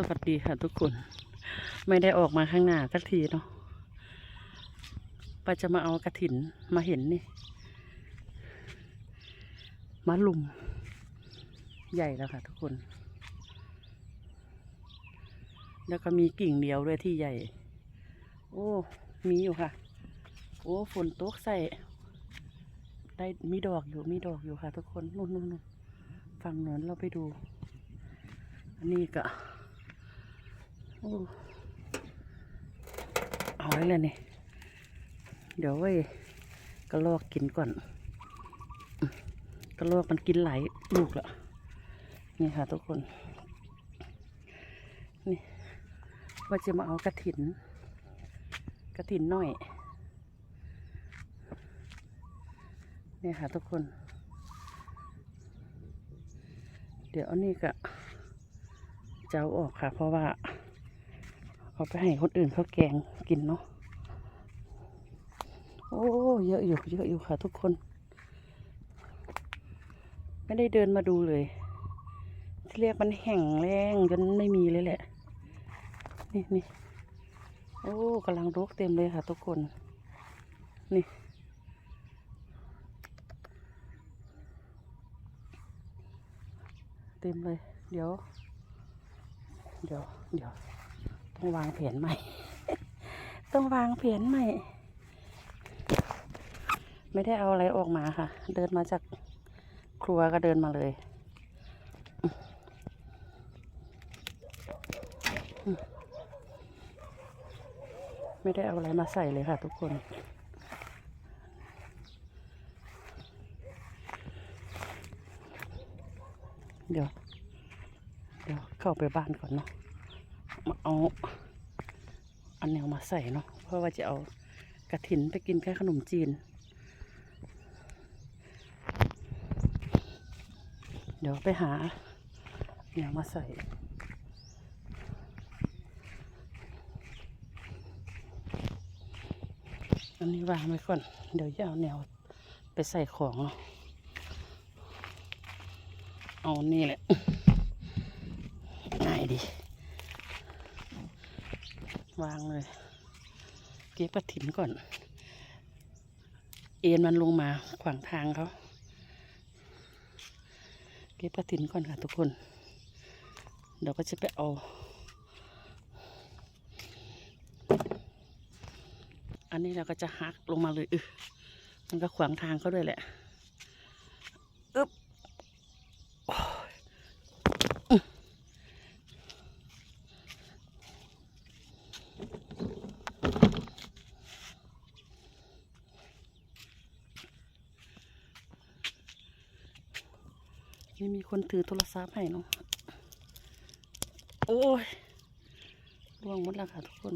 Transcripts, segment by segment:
สวัสดีค่ะทุกคน ไม่ได้ออกมาข้างหน้าสักทีเนาะป้าจะมาเอากระถินมาเห็นนี่มาลุม ใหญ่แล้วค่ะทุกคน แล้วก็มีกิ่งเดียวด้วยที่ใหญ่ โอ้ มีอยู่ค่ะ โอ้ฝนตกใส่ ได้มีดอกอยู่มีดอกอยู่ค่ะ ทุกคนนู่นนู่นนู่นฝั่งโน้นเราไปดู อันนี้ก็ เอาไว้เลยนี่ เดี๋ยวไว้กระลอกกินก่อน กระลอกมันกินหลายลูกล้วนี่ค่ะทุกคน นี่ว่าจะมาเอากระถิน กระถินหน้อยนี่ค่ะทุกคน เดี๋ยวอันนี้ก็จะเอาออกค่ะ เพราะว่า เอาไปให้คนอื่นเขาแกงกินเนาะ โอ้เยอะอยู่เยอะอยู่ค่ะทุกคน ไม่ได้เดินมาดูเลยที่เรียกมันแห้งแรงจนไม่มีเลยแหละ นี่นี่โอ้กำลังรกเต็มเลยค่ะทุกคน นี่เต็มเลย เดี๋ยว เดี๋ยว เดี๋ยว ต้องวางแผนใหม่ ต้องวางแผนใหม่ ไม่ได้เอาอะไรออกมาค่ะ เดินมาจากครัวก็เดินมาเลยไม่ได้เอาอะไรมาใส่เลยค่ะทุกคน เดี๋ยว เดี๋ยวเข้าไปบ้านก่อนเนาะ มาเอาอันแนวมาใส่เนาะเพราะว่าจะเอากระถินไปกินแค่ขนมจีน เดี๋ยวไปหาแนวมาใส่อันนี้วางไว้ก่อน เดี๋ยวจะเอาแนวไปใส่ของเนาะ เอานี่แหละง่ายดี วางเลย เก็บกระถินก่อน เอ็นมันลงมาขวางทางเขา เก็บกระถินก่อนค่ะทุกคน เดี๋ยวก็จะไปเอา อันนี้เราก็จะหักลงมาเลยอึมันก็ขวางทางเขาด้วยแหละ ไม่มีคนถือโทรศัพท์ให้เนาะโอ้ยร่วงหมดแล้วค่ะทุกคน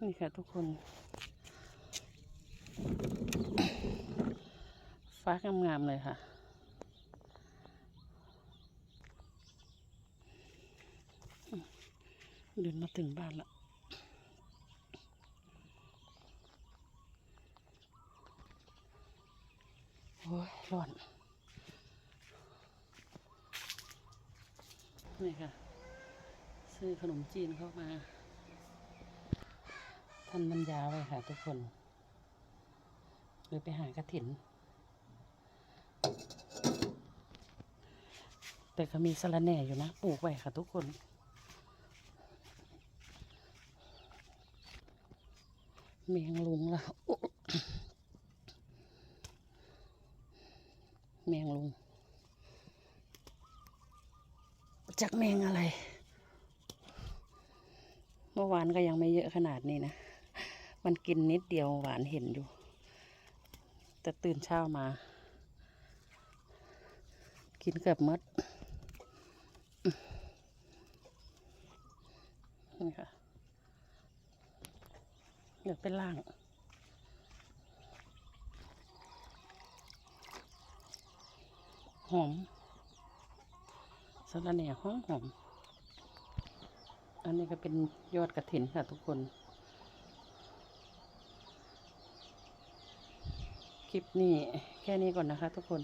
นี่ค่ะทุกคนฟ้างามๆเลยค่ะเดินมาถึงบ้านแล้ว โอ้ยร้อนนี่ค่ะ ซื้อขนมจีนเข้ามา ท่านบรรยาไว้ค่ะทุกคนเลยไปหากระถิน แต่ก็มีสะระแหน่อยู่นะ ปลูกไว้ค่ะทุกคนเมียงลุงแล้ว แมงลุง จากแมงอะไร เมื่อวานก็ยังไม่เยอะขนาดนี้นะ มันกินนิดเดียวหวานเห็นอยู่ แต่ตื่นเช้ามา กินเกือบมดนี่ค่ะเดี๋ยวไปล่างหอม สะระแหน่ห้องหอม อันนี้ก็เป็นยอดกระถินค่ะทุกคน คลิปนี้แค่นี้ก่อนนะคะทุกคน